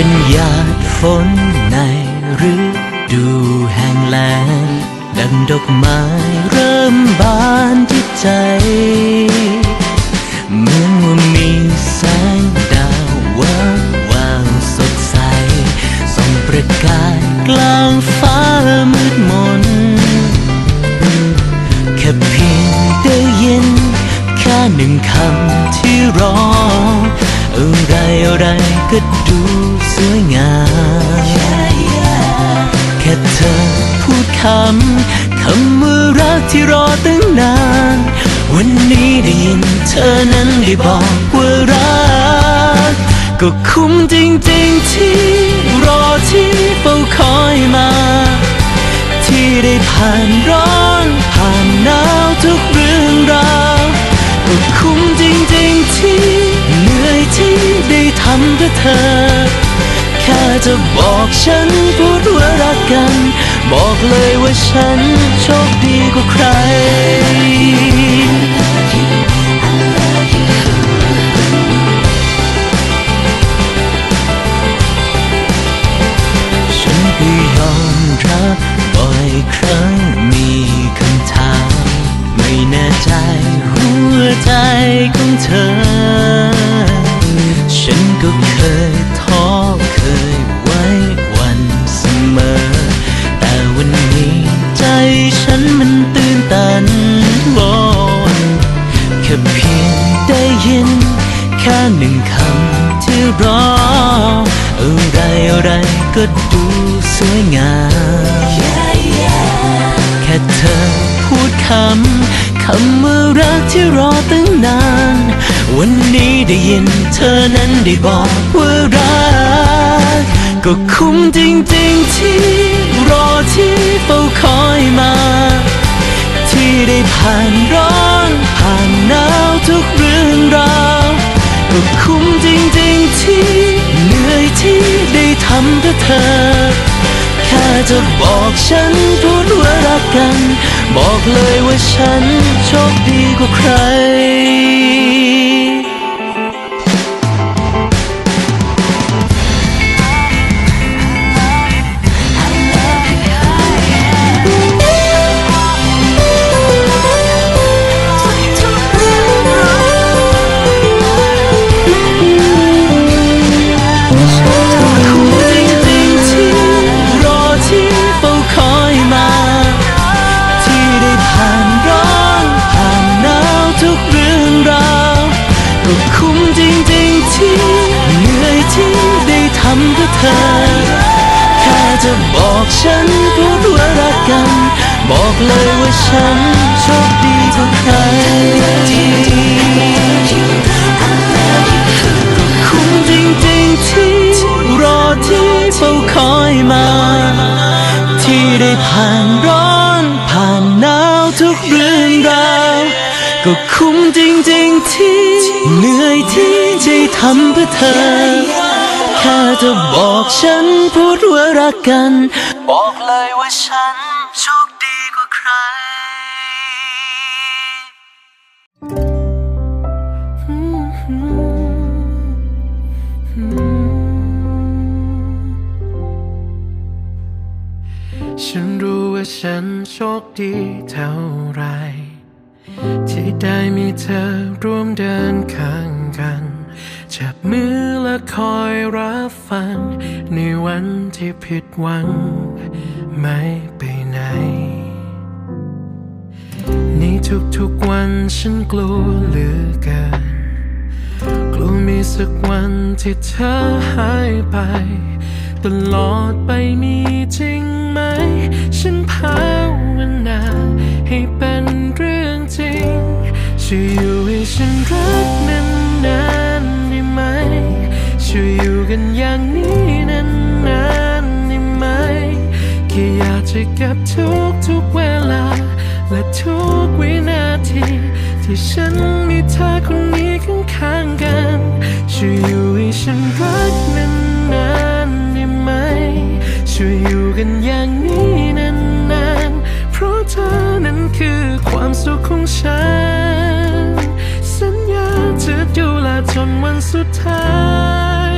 เป็นหยาดฝนในฤดูแห้งแล้งดังดอกไม้เริ่มบานที่ใจ เหมือนว่ามีแสงดาววาววาวสดใสส่องประกายกลาง ก็ดูสวยงาม แค่เธอพูดคำ คำว่ารักที่รอตั้งนาน วันนี้ได้ยินเธอนั้นได้บอกว่ารัก ก็คุ้มจริงๆที่รอที่เฝ้าคอยมา ที่ได้ผ่านร้อนผ่านหนาวทุกเรื่องราว ก็คุ้มจริงๆที่ ที่ได้ทำเพื่อเธอ แค่จะบอกฉันพูดว่ารักกัน บอกเลยว่าฉันโชคดีกว่าใคร ฉันก็ยอมรับบ่อยครั้งมีคำถาม ไม่แน่ใจหัวใจ ก็เคยท้อเคยไว้วันเสมอ แต่วันนี้ใจฉันมันตื่นตันโลนแค่เพียงได้ยิน แค่หนึ่งคำที่รอ อะไรอะไรก็ดูสวยงามแค่เธอพูดคำำว่ารักที่รอตั้งนาน วันนี้ได้ยินเธอนั้นได้บอกว่ารัก ก็คุ้มจริงๆที่รอที่เฝ้าคอยมา ที่ได้ผ่านร้อนผ่านหนาวทุกเรื่องราวก็คุ้มจริงๆที่เหนื่อยที่ได้ทำเพื่อเธอ แค่จะบอกฉันพูดว่ารักกัน บอกเลยว่าฉันโชคดีกว่าใคร จะบอกฉันพูดว่ารักกัน บอกเลยว่าฉันโชคดีกว่าใครก็คุ้มจริงๆที่รอที่เฝ้าคอยมา ที่ได้ผ่านร้อนผ่านหนาวทุกเรื่องราวก็คุ้มจริงๆที่เหนื่อยที่จะทำเพื่อเธอ แค่จะบอกฉันพูดว่ารักกัน บอกเลยว่าฉันโชคดีกว่าใคร ฉันรู้ว่าฉันโชคดีเท่าไร ที่ได้มีเธอร่วมเดินข้างกัน จับมือและคอยรับฟัง ในวันที่ผิดหวัง ไม่ไปไหน ในทุกๆวันฉันกลัวเหลือเกินกลัวมีสักวันที่เธอหายไป ตลอดไปมีจริงไหม ฉันภาวนาให้เป็นเรื่องจริงช่วยอยู่ จะเก็บทุกทุกเวลา และทุกวินาที ที่ฉันมีเธอคนนี้ข้างๆกันช่วยอยู่ให้ฉันรักนานๆได้ไหม ช่วยอยู่กันอย่างนี้นานๆ เพราะเธอนั้นคือความสุขของฉัน สัญญาจะดูแลจนวันสุดท้าย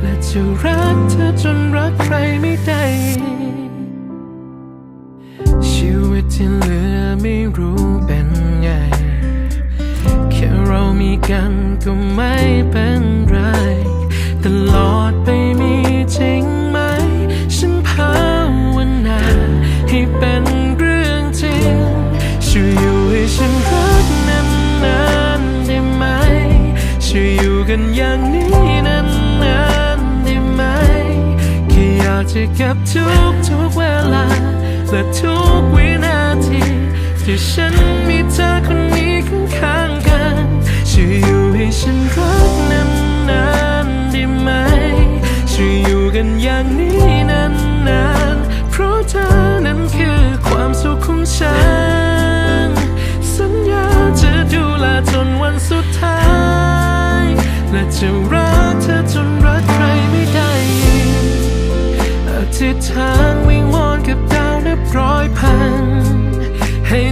และจะรักเธอจนรักใครไม่ได้ ที่เหลือไม่รู้เป็นไง แค่เรามีกันก็ไม่เป็นไร ตลอดไปมีจริงไหม ฉันภาวนาให้เป็นเรื่องจริง ช่วยอยู่ให้ฉันรักนานๆได้ไหม ช่วยอยู่กันอย่างนี้นานๆได้ไหม แค่อยากจะเก็บทุกทุกๆเวลาและทุกวินา ที่ฉันมีเธอคนนี้ข้างๆกันช่วยอยู่ให้ฉันรักนานๆได้ไหมช่วยอยู่กันอย่างนี้นานๆเพราะเธอนั้นคือความสุขของฉัน สัญญาจะดูแลจนวันสุดท้าย และจะรักเธอจนรักใครไม่ได้อีกอธิษฐานวิงวอนกับดาวนับร้อยพัน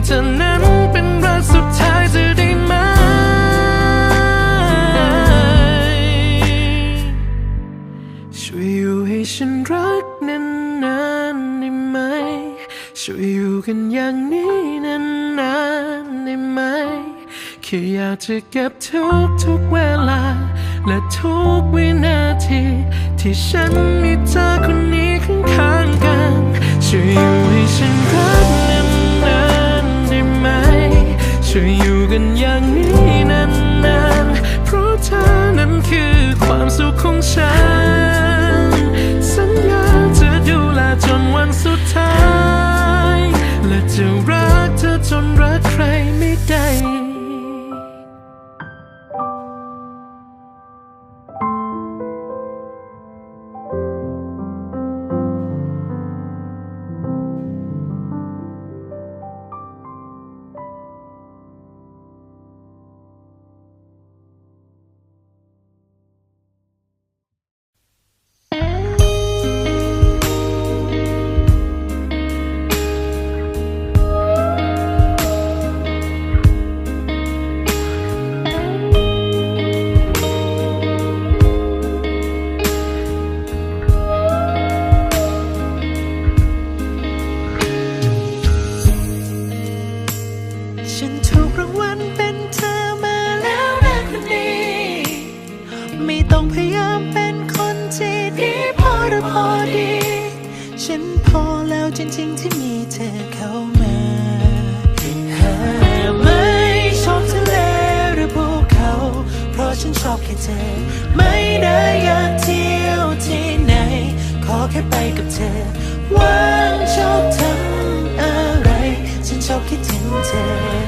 เธอนั้นเป็นรักสุดท้ายจะได้ไหม ช่วยอยู่ให้ฉันรักนานๆได้ไหม ช่วยอยู่กันอย่างนี้นานๆได้ไหม แค่อยากจะเก็บทุกทุกๆเวลา และทุกวินาที ที่ฉันมีเธอคนนี้ข้างๆกัน ช่วยอยู่ให้ฉันรัก จะอยู่กันอย่างนี้นานๆ เพราะเธอนั้นคือความสุขของฉัน ฉันพอแล้วจริงๆที่มีเธอเข้ามาหาไม่ชอบทะเลหรือภูเขา เพราะฉันชอบแค่เธอ ไม่ได้อยากเที่ยวที่ไหน ขอแค่ไปกับเธอ ว่างชอบทำอะไร ฉันชอบคิดถึงเธอ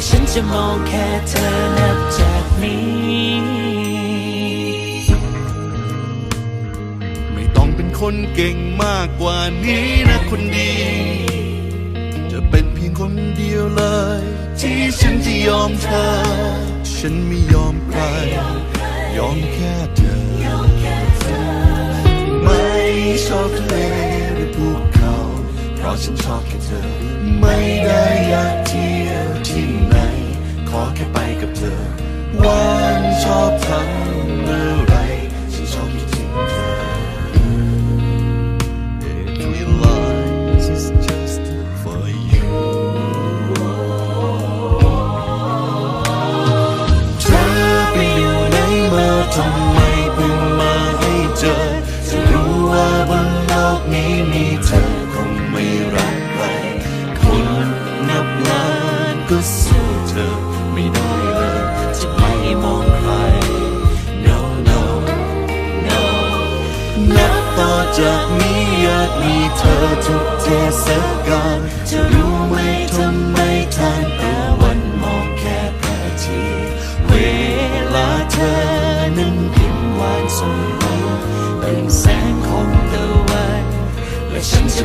และฉันจะมองแค่เธอนับจากนี้ ไม่ต้องเป็นคนเก่งมากกว่านี้นะคนดี จะเป็นเพียงคนเดียวเลย ที่ฉันจะยอมเธอ ฉันไม่ยอมใคร ยอมแค่เธอ ไม่ชอบทะเลหรือภูเขา เพราะฉันชอบแค่เธอ ไม่ได้อยากเที่ยวที่ ขอแค่ไปกับเธอ วันชอบทำ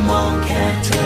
Pokemon can't